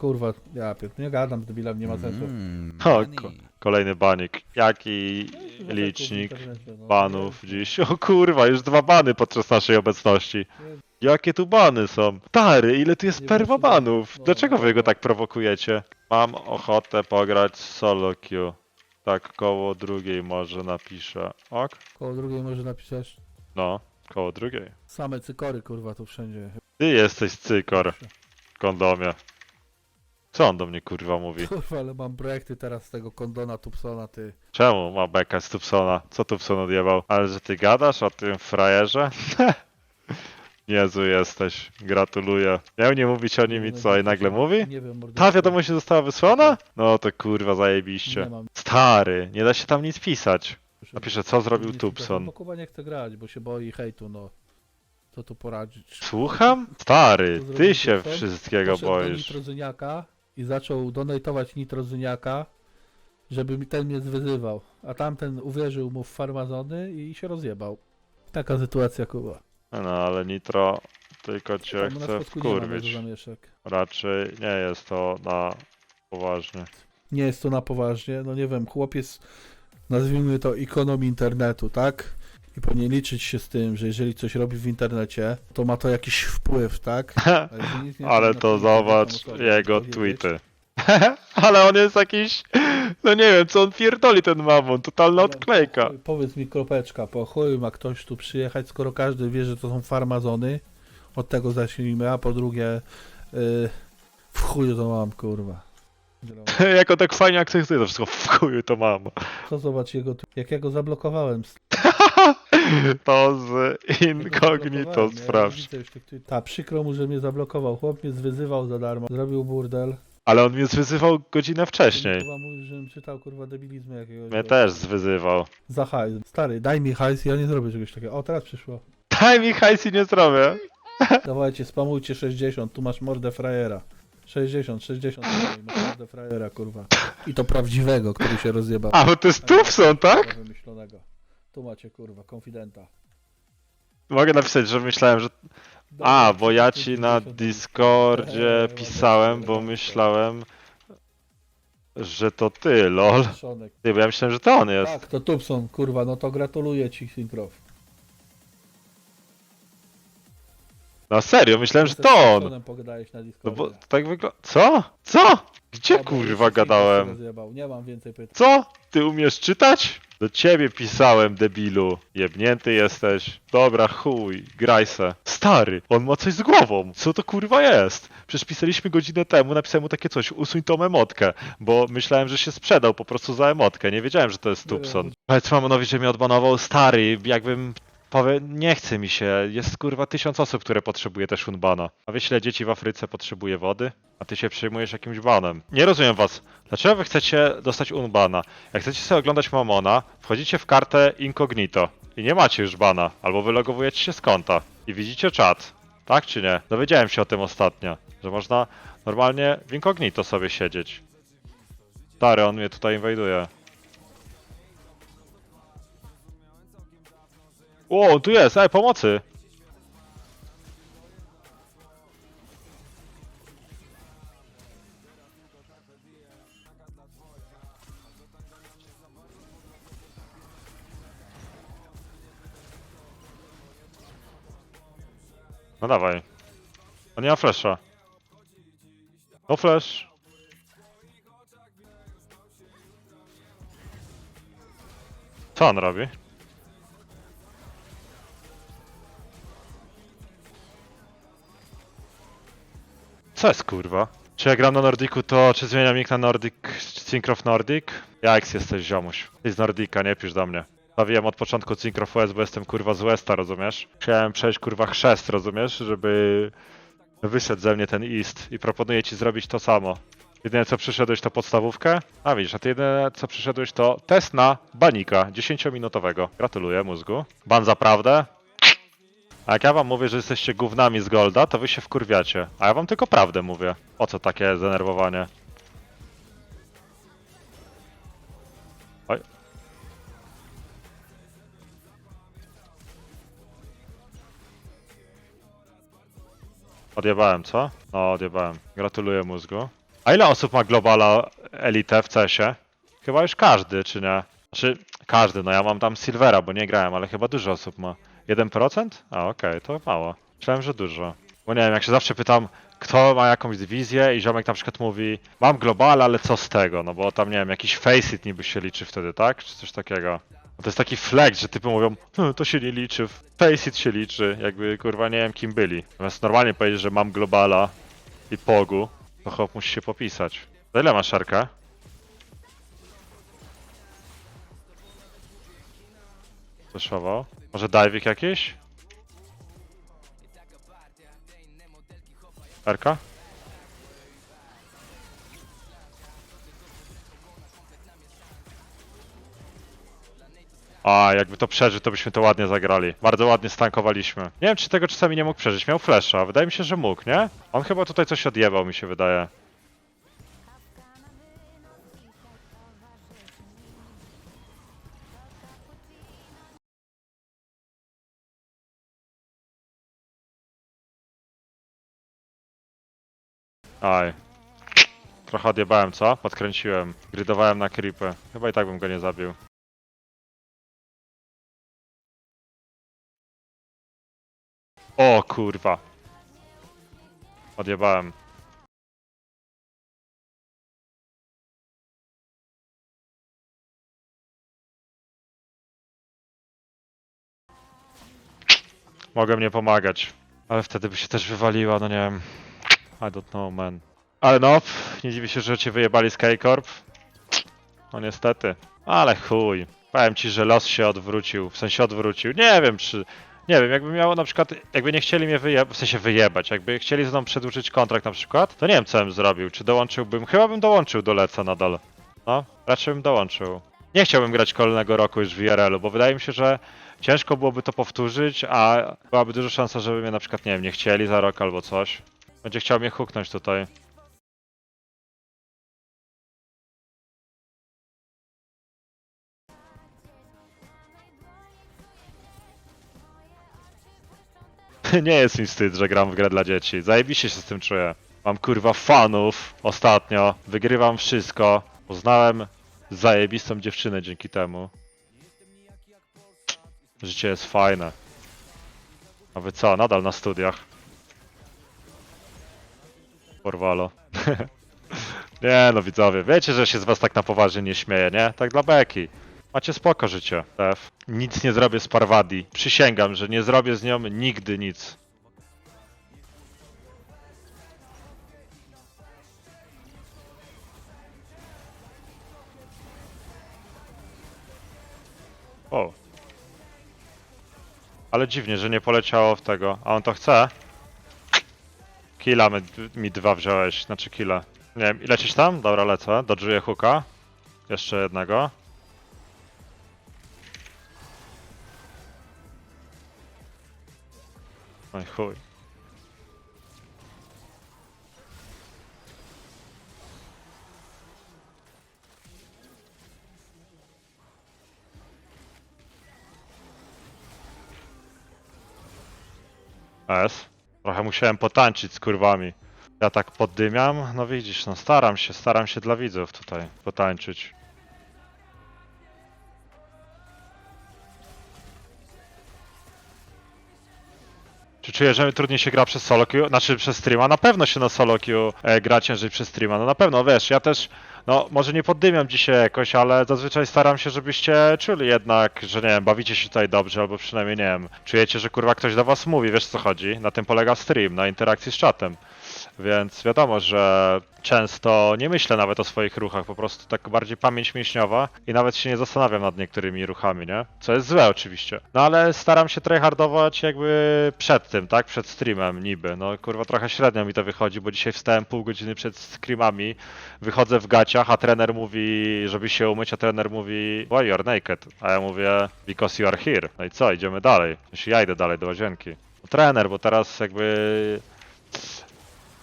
kurwa, ja pier... nie gadam z debilem, nie ma sensu. Mm, O, ko- kolejny banik. Jaki No, licznik no. banów dziś? O kurwa, już dwa bany podczas naszej obecności. Jakie tu bany są? Stary, ile tu jest perwa banów? no, Dlaczego wy go no. tak prowokujecie? Mam ochotę pograć solo queue. Tak koło drugiej może napiszę. Ok? Koło drugiej może napisać No, koło drugiej. same cykory, kurwa, tu wszędzie. Ty jesteś cykor w kondomie. Co on do mnie kurwa mówi? Kurwa, ale mam projekty teraz z tego kondona Tupsona, ty. Czemu ma beka z Tupsona? Co Tupson odjebał? Ale że ty gadasz o tym frajerze? Niezły jesteś, gratuluję. Miał nie mówić o nim i co, i nagle mówi? Nie wiem, mordy. Ta wiadomość się została wysłana? No to kurwa Nie zajebiście. mam. Stary, nie da się tam nic pisać. Napiszę, co zrobił Tupson. Bo Kuba nie chce grać, bo się boi hejtu, no. Co tu poradzić? Słucham? Stary, ty się wszystkiego Poszedł do boisz. Nitrozyniaka i zaczął donatować Nitrozyniaka, żeby ten mnie zwyzywał. A tamten uwierzył mu w farmazony i się rozjebał. Taka sytuacja, Kuba. No ale Nitro tylko cię Tam u nas chce wkurwić. dużo zamieszek. Raczej nie jest to na poważnie. Nie jest to na poważnie, no nie wiem, chłopiec, nazwijmy to ikoną internetu, tak? I powinien liczyć się z tym, że jeżeli coś robi w internecie, to ma to jakiś wpływ, tak? Ale to zobacz jego tweety. Ale on jest jakiś. No nie wiem, co on pierdoli ten mamon. Totalna odklejka. Powiedz mi kropeczka, po chuj ma ktoś tu przyjechać, skoro każdy wie, że to są farmazony. Od tego zacznijmy, a po drugie yy, w chuju to mam, kurwa. Jako tak fajnie akceptuje to wszystko. W chuju to mam. Co zobacz jego, jak ja go zablokowałem. To z incognito sprawdź. już tych. Ta, przykro mu, że mnie zablokował. Chłop mnie zwyzywał za darmo. Zrobił burdel. Ale on mnie zwyzywał godzinę wcześniej. Kurwa mówił, żebym czytał kurwa debilizmu jakiegoś. Mnie też zwyzywał. Za hajs. Stary, daj mi hajs, ja nie zrobię czegoś takiego. O, teraz przyszło. Daj mi hajs i nie zrobię. Dawajcie, spamujcie 60, tu masz mordę frajera. 60, 60, dawaj, masz mordę frajera, kurwa. I to prawdziwego, który się rozjebał. A, bo to jest Tufson, tak? Wymyślonego. Tu macie, kurwa, konfidenta. Mogę napisać, że myślałem, że... A, bo ja ci na Discordzie pisałem, bo myślałem, że to ty, lol. Szonek. Ty, bo ja myślałem, że to on jest. Tak, to Tupson, kurwa, no to gratuluję ci, Syncrof. No serio, myślałem, że to on. Pogadałeś na No Discordzie. bo tak wygląda... Co? Co? Gdzie kurwa gadałem? rozjebał. Nie mam więcej pytań. Co? Ty umiesz czytać? Do ciebie pisałem, debilu. Jebnięty jesteś. Dobra, chuj, graj se. Stary, on ma coś z głową. Co to kurwa jest? Przecież pisaliśmy godzinę temu, napisałem mu takie coś, usuń tą emotkę, bo myślałem, że się sprzedał po prostu za emotkę. Nie wiedziałem, że to jest Tupson. Powiedz Mamonowi, że mnie odbanował. Stary, jakbym... Powie, nie chce mi się. Jest kurwa tysiąc osób, które potrzebuje też unbana. A wiesz, ile dzieci w Afryce potrzebuje wody? A ty się przejmujesz jakimś banem. Nie rozumiem was. Dlaczego wy chcecie dostać unbana? Jak chcecie sobie oglądać Mamona, wchodzicie w kartę incognito i nie macie już bana, albo wylogowujecie się z konta i widzicie czat. Tak czy nie? Dowiedziałem się o tym ostatnio, że można normalnie w incognito sobie siedzieć. Stary, on mnie tutaj inwajduje. O, tu jest, ej, pomocy! No dawaj. On nie ma flasha. No flash. Co on robi? Co jest kurwa? Czy ja gram na Nordiku, to czy zmieniam nick na Nordic, Syncroft Nordic? Ja X jesteś ziomuś. Ty z Nordika, nie pisz do mnie. Bawiłem od początku Syncroft West, bo jestem kurwa z Westa, rozumiesz? Chciałem przejść kurwa chrzest, rozumiesz? Żeby wyszedł ze mnie ten East i proponuję ci zrobić to samo. Jedyne co przyszedłeś to podstawówkę? A widzisz, a ty jedyne co przyszedłeś to test na banika 10-minutowego. Gratuluję mózgu. Ban za prawdę? A jak ja wam mówię, że jesteście gównami z Golda, to wy się wkurwiacie. A ja wam tylko prawdę mówię. O co takie zdenerwowanie? Oj. Odjebałem, co? No, odjebałem. Gratuluję mózgu. A ile osób ma Globala Elite w CS-ie? Chyba już każdy, czy nie? Znaczy, każdy, no ja mam tam Silvera, bo nie grałem, ale chyba dużo osób ma. 1%? A, okej, to mało. Myślałem, że dużo. Bo nie wiem, jak się zawsze pytam, kto ma jakąś dywizję i ziomek na przykład mówi, mam Globala, ale co z tego? No bo tam, nie wiem, jakiś Faceit niby się liczy wtedy, tak? Czy coś takiego. No to jest taki flex, że typy mówią, hm, to się nie liczy, Faceit się liczy, jakby kurwa nie wiem kim byli. Natomiast normalnie powiedzieć, że mam Globala i Pogu, to chłop musi się popisać. Za ile masz? Słyszował? Może diving jakiś? Erka? A, jakby to przeżył, to byśmy to ładnie zagrali. Bardzo ładnie stankowaliśmy. Nie wiem, czy tego czasami nie mógł przeżyć. Miał flasha. Wydaje mi się, że mógł, nie? On chyba tutaj coś odjebał, mi się wydaje. Aj. Trochę odjebałem, co? Podkręciłem. Grydowałem na creepy. Chyba i tak bym go nie zabił. O kurwa. Odjebałem. Mogę nie pomagać. Ale wtedy by się też wywaliła, no nie wiem. I don't know, man. Ale no, pff, nie dziwię się, że cię wyjebali Skycorp. No niestety. Ale chuj. Powiem ci, że los się odwrócił. W sensie odwrócił. Nie wiem, czy... Nie wiem, jakby miało na przykład... Jakby nie chcieli mnie wyjebać, w sensie wyjebać. Jakby chcieli ze mną przedłużyć kontrakt na przykład, to nie wiem, co bym zrobił. Czy dołączyłbym... Chyba bym dołączył do Leca nadal. No, raczej bym dołączył. Nie chciałbym grać kolejnego roku już w IRL-u, bo wydaje mi się, że ciężko byłoby to powtórzyć, a byłaby duża szansa, żeby mnie na przykład, nie wiem, nie chcieli za rok albo coś. Będzie chciał mnie huknąć tutaj. Nie jest mi wstyd, że gram w grę dla dzieci. Zajebiście się z tym czuję. Mam kurwa fanów ostatnio. Wygrywam wszystko. Poznałem zajebistą dziewczynę dzięki temu. Życie jest fajne. A wy co? Nadal na studiach. Porwalo. nie no widzowie, wiecie, że się z was tak na poważnie nie śmieję, nie? Tak dla beki. Macie spoko życie, F. Nic nie zrobię z Parwadi. Przysięgam, że nie zrobię z nią nigdy nic. O. Ale dziwnie, że nie poleciało w tego. A on to chce? Killa mi, mi dwa wziąłeś, znaczy killa. Nie wiem, lecisz tam? Dobra, lecę. Dodżuję hooka. Jeszcze jednego. Oj chuj. S. Trochę musiałem potańczyć z kurwami. Ja tak poddymiam, no widzisz, no staram się, staram się dla widzów tutaj potańczyć. Czy czujesz, że trudniej się gra przez solo queue? Znaczy przez streama? Na pewno się na solo queue e, gra ciężej przez streama. No na pewno, wiesz, ja też, no może nie poddymiam dzisiaj jakoś, ale zazwyczaj staram się, żebyście czuli jednak, że nie wiem, bawicie się tutaj dobrze, albo przynajmniej nie wiem, czujecie, że kurwa ktoś do was mówi, wiesz co chodzi? Na tym polega stream, na interakcji z czatem. Więc wiadomo, że często nie myślę nawet o swoich ruchach, po prostu tak bardziej pamięć mięśniowa i nawet się nie zastanawiam nad niektórymi ruchami, nie? Co jest złe oczywiście. No ale staram się tryhardować jakby przed tym, tak? Przed streamem niby. No kurwa trochę średnio mi to wychodzi, bo dzisiaj wstałem pół godziny przed streamami, wychodzę w gaciach, a trener mówi, żeby się umyć, a trener mówi why you're naked? A ja mówię because you are here. No i co, idziemy dalej. Jeśli ja idę dalej do łazienki. No, trener, bo teraz jakby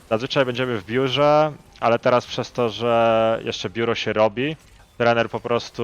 Zazwyczaj będziemy w biurze, ale teraz przez to, że jeszcze biuro się robi, trener po prostu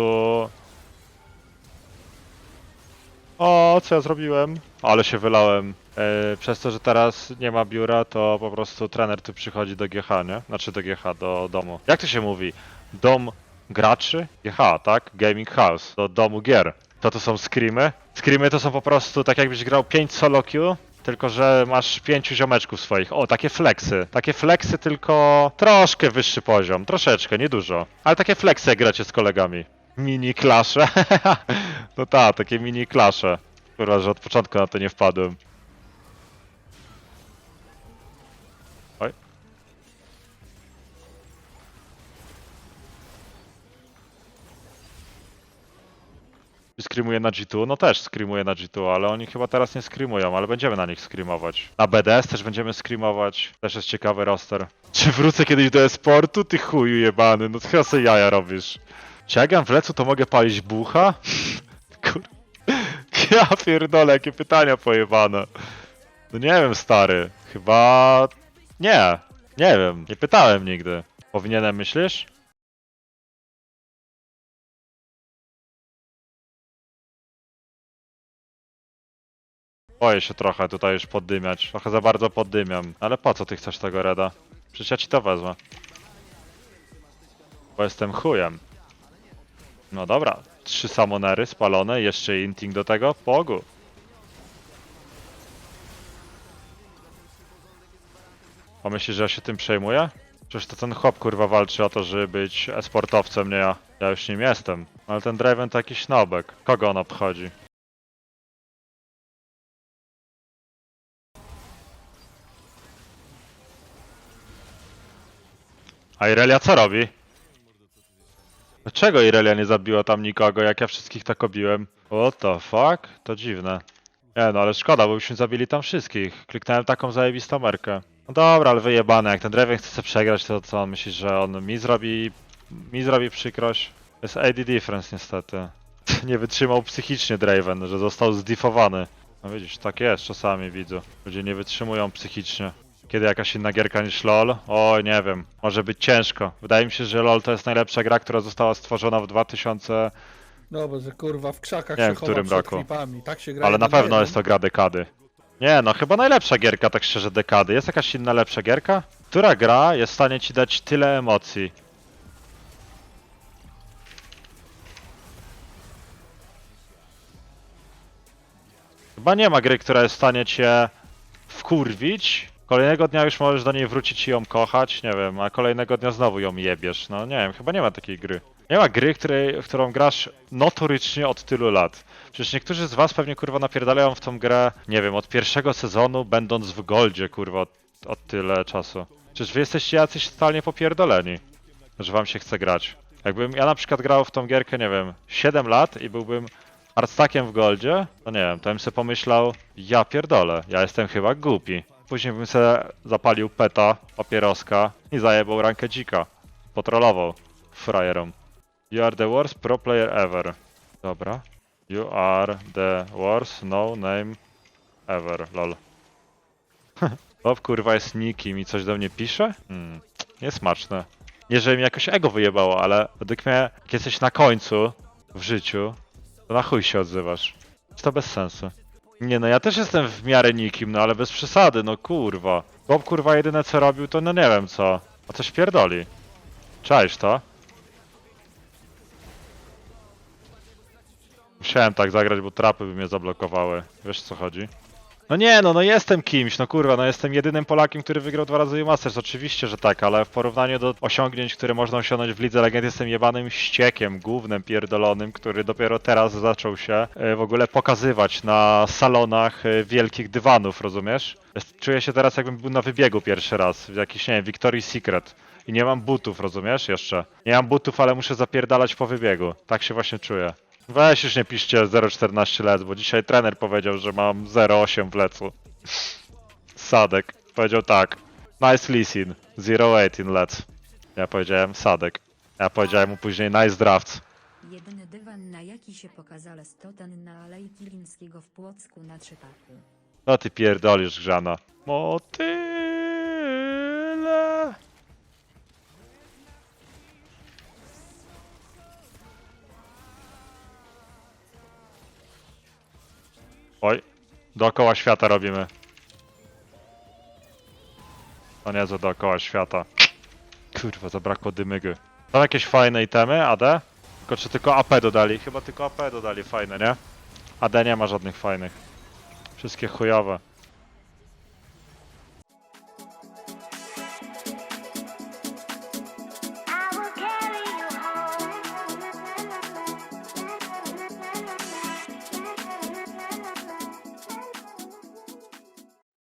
O, co ja zrobiłem? Ale się wylałem. E, przez to, że teraz nie ma biura, to po prostu trener tu przychodzi do GH, nie? Znaczy do GH, do domu. Jak to się mówi? Dom graczy? GH, tak? Gaming House. Do domu gier. To to są screamy? Screamy to są po prostu tak jakbyś grał 5 solo queue, tylko że masz pięciu ziomeczków swoich. O, takie flexy. Takie flexy, tylko troszkę wyższy poziom. Troszeczkę, nie dużo. Ale takie flexy gracie z kolegami. Mini klasze. no tak, takie mini klasze. Kurwa, że od początku na to nie wpadłem. Screamuje na G2? No też screamuje na G2, ale oni chyba teraz nie screamują, ale będziemy na nich screamować. Na BDS też będziemy screamować. Też jest ciekawy roster. Czy wrócę kiedyś do esportu? Ty chuju jebany, no chyba sobie jaja robisz. Czy jak ja w lecu to mogę palić bucha? Kur... Ja pierdolę, jakie pytania pojebane. No nie wiem, stary. Chyba... Nie. Nie wiem. Nie pytałem nigdy. Powinienem, myślisz? Boję się trochę tutaj już poddymiać. Trochę za bardzo poddymiam. Ale po co ty chcesz tego reda? Przecież ja ci to wezmę. Bo jestem chujem. No dobra. Trzy samonery spalone, jeszcze inting do tego. Pogu. Pomyślisz, że ja się tym przejmuję? Przecież to ten chłop kurwa walczy o to, żeby być esportowcem, nie ja. Ja już nim jestem. Ale ten Draven to jakiś nobek. Kogo on obchodzi? A Irelia co robi? Dlaczego Irelia nie zabiła tam nikogo, jak ja wszystkich tak obiłem? What the fuck? To dziwne. Nie no, ale szkoda, bo byśmy zabili tam wszystkich. Kliknąłem taką zajebistą merkę. No dobra, ale wyjebane, jak ten Draven chce sobie przegrać, to co on myśli, że on mi zrobi... mi zrobi przykrość? Jest AD difference niestety. nie wytrzymał psychicznie Draven, że został zdifowany. No widzisz, tak jest czasami, widzę. Ludzie nie wytrzymują psychicznie. Kiedy jakaś inna gierka niż LoL? Oj, nie wiem. Może być ciężko. Wydaje mi się, że LoL to jest najlepsza gra, która została stworzona w 2000... No bo że kurwa w krzakach Nie się wiem, w chowa którym przed roku. klipami. Tak się gra. Ale na pewno jest to gra dekady. Nie no, chyba najlepsza gierka, tak szczerze, dekady. Jest jakaś inna lepsza gierka? Która gra jest w stanie ci dać tyle emocji? Chyba nie ma gry, która jest w stanie cię wkurwić. Kolejnego dnia już możesz do niej wrócić i ją kochać, nie wiem, a kolejnego dnia znowu ją jebiesz. No nie wiem, chyba nie ma takiej gry. Nie ma gry, której, w którą grasz notorycznie od tylu lat. Przecież niektórzy z was pewnie kurwa napierdalają w tą grę, nie wiem, od pierwszego sezonu, będąc w goldzie, kurwa, od, od tyle czasu. Przecież wy jesteście jacyś totalnie popierdoleni, że wam się chce grać. Jakbym ja na przykład grał w tą gierkę, nie wiem, 7 lat i byłbym artstakiem w goldzie, to nie wiem, to bym sobie pomyślał, ja pierdolę, ja jestem chyba głupi. Później bym sobie zapalił peta, papieroska i zajebał rankę dzika. Potrolował frajerom. You are the worst pro player ever. Dobra. You are the worst no name ever, lol. Bob kurwa jest nikim i coś do mnie pisze? Hmm, niesmaczne. Nie, że mi jakoś ego wyjebało, ale według mnie, jak jesteś na końcu w życiu, to na chuj się odzywasz. Czy to bez sensu? Nie no, ja też jestem w miarę nikim, no ale bez przesady, no kurwa. Bob kurwa jedyne co robił, to no nie wiem co. A coś pierdoli. Czaisz to? Musiałem tak zagrać, bo trapy by mnie zablokowały. Wiesz co chodzi? No nie, no, no jestem kimś, no kurwa, no jestem jedynym Polakiem, który wygrał dwa razy Masters, oczywiście, że tak, ale w porównaniu do osiągnięć, które można osiągnąć w Lidze Legend, jestem jebanym ściekiem, głównym pierdolonym, który dopiero teraz zaczął się e, w ogóle pokazywać na salonach e, wielkich dywanów, rozumiesz? Czuję się teraz jakbym był na wybiegu pierwszy raz, w jakiś, nie wiem, Victoria's Secret. I nie mam butów, rozumiesz? Jeszcze. Nie mam butów, ale muszę zapierdalać po wybiegu. Tak się właśnie czuję. Weź już nie piszcie 0,14 lec, bo dzisiaj trener powiedział, że mam 0,8 w lecu. Sadek. Powiedział tak. Nice listen. 0,18 lec. Ja powiedziałem Sadek. Ja powiedziałem mu później nice draft. Jedyny dywan na jaki się na Alei Kilińskiego w Płocku na Trzepaku. No ty pierdolisz grzana. Motyle. Dookoła świata robimy. O nie, za dookoła świata. Kurwa, zabrakło dymygy. Są jakieś fajne itemy, AD? Tylko czy tylko AP dodali? Chyba tylko AP dodali fajne, nie? AD nie ma żadnych fajnych. Wszystkie chujowe.